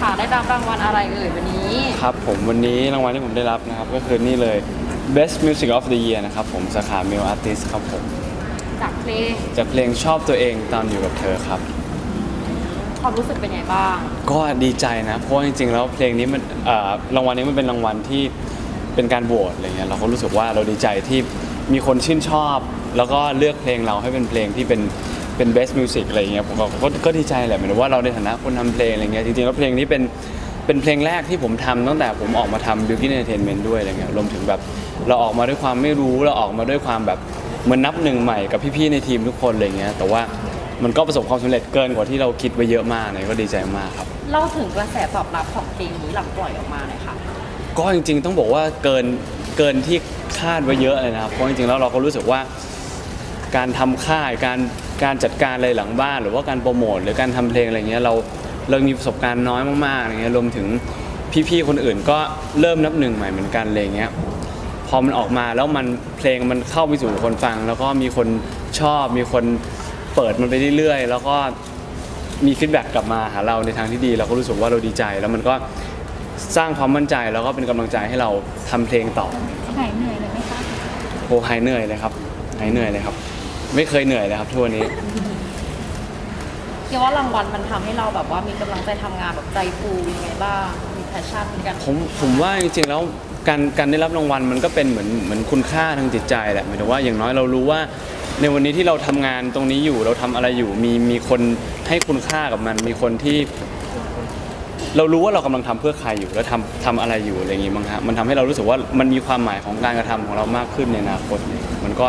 ค่ะ ได้รับรางวัลอะไรเอ่ยวันนี้ ครับผมวันนี้รางวัลที่ผมได้รับนะครับก็คือนี่เลย Best Music of the Year นะครับผมสาขา Male Artist ครับผมจากเพลงจากเพลงชอบตัวเองตอนอยู่กับเธอครับ ความรู้สึกเป็นไงบ้าง ก็ดีใจนะเพราะว่าจริงๆ แล้วเพลงนี้มันเอ่อรางวัลนี้มันเป็นรางวัลที่เป็นการโหวตอะไรเงี้ยเราก็รู้สึกว่าเราดีใจที่มีคนชื่นชอบ แล้วก็เลือกเพลงเราให้เป็นเพลงที่เป็น เป็น best music อะไรเงี้ยผมก็ก็ก็ดีใจแหละหมายถึงว่าเราในฐานะคนทำเพลงอะไรเงี้ยจริงๆแล้วเพลงนี้เป็นเป็นเพลงแรกที่ผมทำตั้งแต่ผมออกมาทำ Beauty Entertainment ด้วยอะไรเงี้ยรวมถึงแบบเราออกมาด้วยความไม่รู้เราออกมาด้วยความแบบเหมือนนับหนึ่งใหม่กับพี่ๆในทีมทุกคนอะไรเงี้ยแต่ว่ามันก็ประสบความสำเร็จเกินกว่าที่เราคิดไว้เยอะมากเลยก็ดีใจมากครับ เล่าถึงกระแสตอบรับของเพลงนี้หลังปล่อยออกมาหน่อยค่ะ ก็จริงๆต้องบอกว่าเกินเกินที่คาดไว้เยอะเลยนะครับเพราะจริงๆแล้วเราก็รู้สึกว่า การทำค่ายการ การจัดการอะไรหลังบ้าน หรือว่าการโปรโมทหรือการทำเพลงอะไรเงี้ยเราเรามีประสบการณ์น้อยมากๆอะไรเงี้ยรวมถึงพี่ๆคนอื่นก็เริ่มนับหนึ่งใหม่เหมือนกันอะไรเงี้ยพอมันออกมาแล้วมันเพลงมันเข้าไปสู่คนฟัง แล้วก็มีคนชอบมีคนเปิดมันไปเรื่อยๆแล้วก็มีฟีดแบ็กกลับมาหาเราในทางที่ดี เราก็รู้สึกว่าเราดีใจ แล้วมันก็สร้างความมั่นใจแล้วก็เป็นกำลังใจให้เราทำเพลงต่อหายเหนื่อยเลยไหมคะโอ้หายเหนื่อยเลยครับหายเหนื่อยเลยครับ ไม่เคยเหนื่อยเลยครับทุกวันนี้ คิดว่ารางวัลมันทำให้เราแบบว่ามีกำลังใจทำงานแบบใจฟูยังไงบ้าง มีแพชชั่นในการผมผมว่าจริงๆแล้วการการได้รับรางวัลมันก็เป็นเหมือนเหมือนคุณค่าทางจิตใจแหละหมายถึงว่าอย่างน้อยเรารู้ว่า ในวันนี้ที่เราทำงานตรงนี้อยู่เราทำอะไรอยู่มีมีคนให้คุณค่ากับมัน มีคนที่ เรารู้ว่าเรากำลังทำเพื่อใครอยู่ แล้วทำทำอะไรอยู่อะไรอย่างงี้มั้งฮะมันทำให้เรารู้สึกว่ามันมีความหมายของการกระทำของเรามากขึ้นในอนาคตมันก็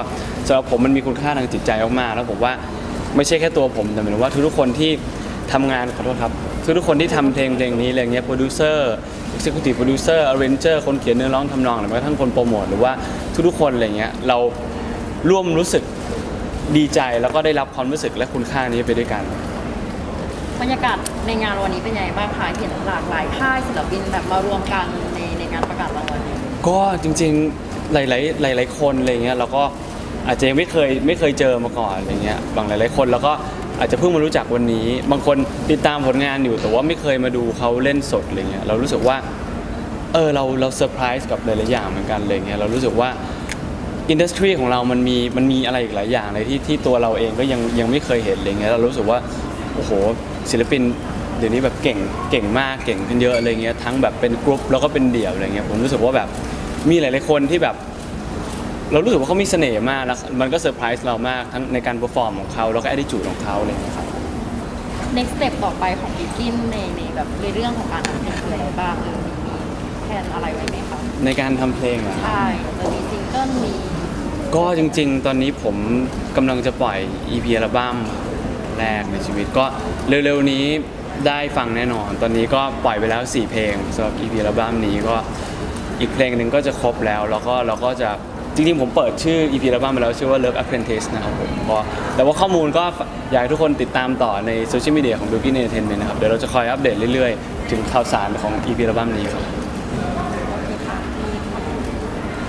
สำหรับผมมันมีคุณค่าทางจิตใจมากๆแล้วผมว่าไม่ใช่แค่ตัวผมแต่หมายถึงว่าทุกๆคนที่ทำงานขอโทษครับทุกๆคนที่ทำเพลงเพลงนี้อะไรเงี้ยโปรดิวเซอร์ executive producer arranger คนเขียนเนื้อร้องทำนองหรือแม้กระทั่งคนโปรโมทหรือว่าทุกๆคนอะไรเงี้ยเราร่วมรู้สึกดีใจแล้วก็ได้รับความรู้สึกและคุณค่านี้ไปด้วยกัน บรรยากาศในงานวันนี้เป็นยังไงบ้างคะเห็นหลากหลายค่ายศิลปินแบบมารวมกันในในงานประกาศรางวัลนี้ก็จริงๆหลาย ๆ หลาย ๆ คนอะไรเงี้ยเราก็อาจจะยังไม่เคยไม่เคยเจอมาก่อนอะไรเงี้ยบางหลาย ๆ คนแล้วก็อาจจะเพิ่งมารู้จักวันนี้ บางคนติดตามผลงานอยู่แต่ว่าไม่เคยมาดูเขาเล่นสดอะไรเงี้ยเรารู้สึกว่า เออเราเราเซอร์ไพรส์กับหลายๆอย่างเหมือนกันเลยเงี้ยเรารู้สึกว่าอินดัสทรีของเรามันมีมันมีอะไรอีกหลายอย่างเลยที่ที่ตัวเราเองก็ยังยังไม่เคยเห็นอะไรเงี้ยเรารู้สึกว่าโอ้โห ศิลปินเดี๋ยวนี้แบบเก่งเก่งมากเก่งขึ้นเยอะอะไรเงี้ยทั้งแบบเป็นกรุ๊ปแล้วก็เป็นเดี่ยวอะไรเงี้ยผมรู้สึกว่าแบบมีหลายๆคนที่แบบ เรารู้สึกว่าเขามีเสน่ห์มากแล้วมันก็เซอร์ไพรส์เรามากทั้งในการเปอร์ฟอร์มของเขาแล้วก็แอดดิจูดของเขาอะไรอย่างเงี้ยครับ next step ต่อไปของบิวกินในในแบบในเรื่องของการทำเพลงคืออะไรบ้างเออมีมีแผนอะไรไว้ไหมคะในการทำเพลงอะใช่จะมีซิงเกิลมีก็จริงๆ ตอนนี้ผมกำลังจะปล่อย EP อัลบั้ม แรกในชีวิตก็เร็วๆนี้ได้ฟังแน่นอน ตอนนี้ก็ปล่อยไปแล้ว 4 เพลงสำหรับ EP อัลบั้มนี้ก็อีกเพลงหนึ่งก็จะครบแล้ว แล้วก็เราก็จะจริงๆ ผมเปิดชื่อ EP อัลบั้มไปแล้วชื่อว่า Love Apprentice นะครับผมก็แต่ว่าข้อมูลก็อยากให้ทุกคนติดตามต่อในโซเชียลมีเดียของ Bilky Entertainment นะครับ เดี๋ยวเราจะคอยอัปเดตเรื่อยๆ ถึงข่าวสารของ EP อัลบั้มนี้ครับโอเคค่ะมี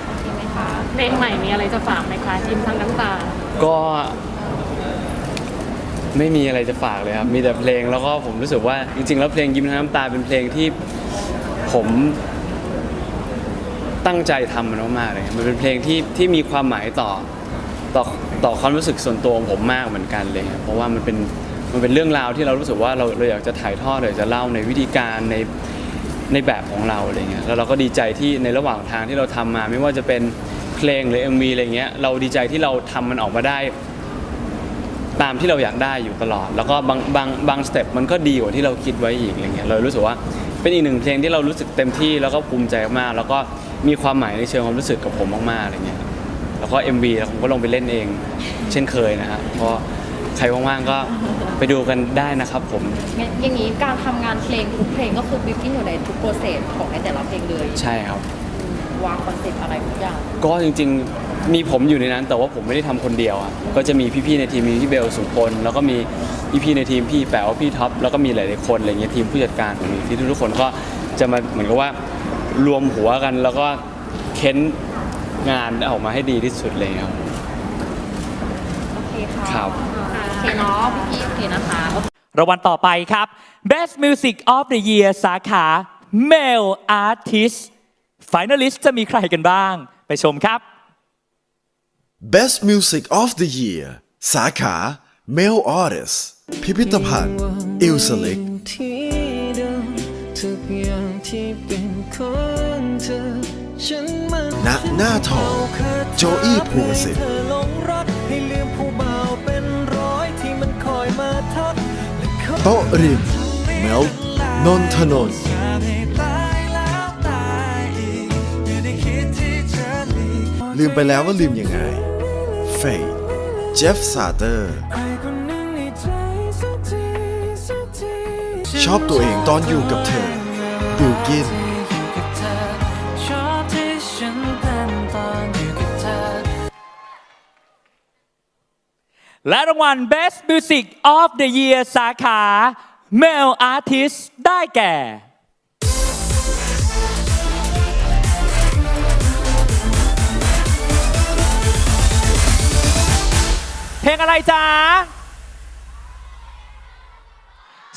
โอเคไหมคะเพลงใหม่มีอะไรจะฝากไหมคะยิ้มทั้งน้ำตาก็ ไม่มีอะไรจะฝากเลยครับ มีแต่เพลงแล้วก็ผมรู้สึกว่าจริงๆ แล้วเพลงยิ้มทั้งน้ำตาเป็นเพลงที่ผมตั้งใจทำมันมากๆเลยมันเป็นเพลงที่ที่มีความหมายต่อต่อต่อความรู้สึกส่วนตัวของผมมากเหมือนกันเลยครับเพราะว่ามันเป็นมันเป็นเรื่องราวที่เรารู้สึกว่าเราเราอยากจะถ่ายทอดอยากจะเล่าในวิธีการในในแบบของเราอะไรเงี้ยแล้วเราก็ดีใจที่ในระหว่างทางที่เราทำมา ไม่ว่าจะเป็นเพลงหรือ MV อะไรเงี้ยเราดีใจที่เราทำมันออกมาได้ ตามที่เราอยากได้อยู่ตลอด แล้วก็บางบางบางสเต็ปมันก็ดีกว่าที่เราคิดไว้อีกอะไรเงี้ยเรารู้สึกว่าเป็นอีกหนึ่งเพลงที่เรารู้สึกเต็มที่แล้วก็ภูมิใจมากๆแล้วก็มีความหมายในเชิงความรู้สึกกับผมมากๆอะไรเงี้ยแล้วก็ MV แล้วผมก็ลงไปเล่นเอง เช่นเคยนะฮะก็ใครว่างๆก็ไปดูกันได้นะครับผมงั้นอย่างนี้การทำงานเพลงทุกเพลงก็คือบิวกินอยู่ในทุกโปรเซสของในแต่ละเพลงเลย ใช่ครับอืม วางคอนเซ็ปต์อะไรทุกอย่าง ก็จริงๆมีผมอยู่ในนั้น แต่ว่าผมไม่ได้ทำคนเดียวอะก็จะมีพี่ๆในทีมมีพี่เบลสุพลแล้วก็มีพี่ๆในทีมพี่แป๋วพี่ท็อปแล้วก็มีหลายๆคนอะไรเงี้ยทีมผู้จัดการของมีที่ทุกๆคนก็จะมาเหมือนกับว่ารวมหัวกันแล้วก็เค้นงานออกมาให้ดีที่สุดเลยครับ โอเคค่ะครับ โอเคเนาะพี่ๆโอเคนะคะ รางวัลต่อไปครับ Best Music of the Year สาขา Male Artist Finalist จะมีใครกันบ้าง ไปชมครับ Best Music of the Year สาขา Male Artist พิพิธภัณฑ์อิลสลิกที่เดิมทุกอย่างที่เป็นของเธอฉันมันณหน้าทองโจอี้ภูวสิทธิ์เธอหลงรักให้ลืมผู้เบาเป็นร้อยที่มันคอยมาทักและคอยโต๊ะริมเมลนนทนนท์ ลืมไปแล้วว่าลืมยังไงเฟยเจฟซาเตอร์ชอบตัวเองตอนอยู่กับเธอบิลกินและรางวัล Best Music of the Year สาขา Male Artist ได้แก่ ลงอะไรจ๊ะ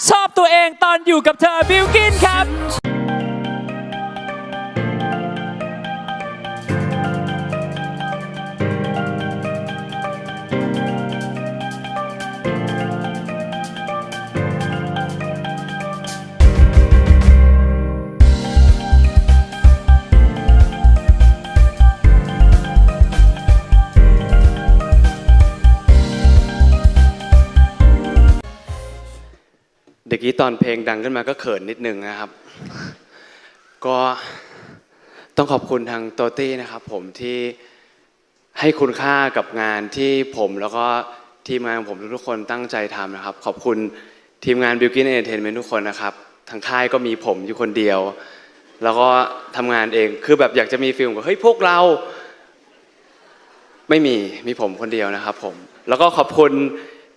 ชอบตัวเองตอนอยู่กับเธอบิวกินครับ เด็กกี้ตอนเพลงดังขึ้นมาก็เขินนิดนึงนะครับ ก็ต้องขอบคุณทางโตตี้นะครับผมที่ให้คุณค่ากับงานที่ผมแล้วก็ทีมงานของผมทุกๆคนตั้งใจทำนะครับ ขอบคุณทีมงาน b i l k i n Entertainment ทุกคนนะครับทางค่ายก็มีผมอยู่คนเดียว แล้วก็ทำงานเองคือแบบอยากจะมีฟิลกับเฮ้ยพวกเรา ไม่มีมีผมคนเดียวนะครับผม แล้วก็ขอบคุณ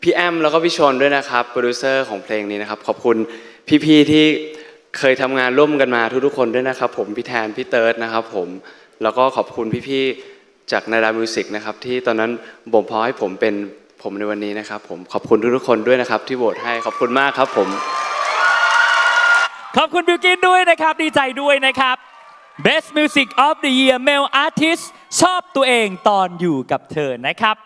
พี่แอมแล้วก็พี่ชนด้วยนะครับโปรดิวเซอร์ของเพลงนี้นะครับ ขอบคุณพี่ๆที่เคยทำงานร่วมกันมาทุกๆคนด้วยนะครับ ผมพี่แทนพี่เติร์ดนะครับ ผมแล้วก็ขอบคุณพี่ๆจากนาดามิวสิกนะครับที่ตอนนั้นบ่มเพาะให้ผมเป็นผมในวันนี้นะครับ ผมขอบคุณทุกๆคนด้วยนะครับ ที่โหวตให้ขอบคุณมากครับ ผมขอบคุณบิวกินด้วยนะครับ ดีใจด้วยนะครับ Best Music of the Year Male Artist ชอบตัวเองตอนอยู่กับเธอนะครับ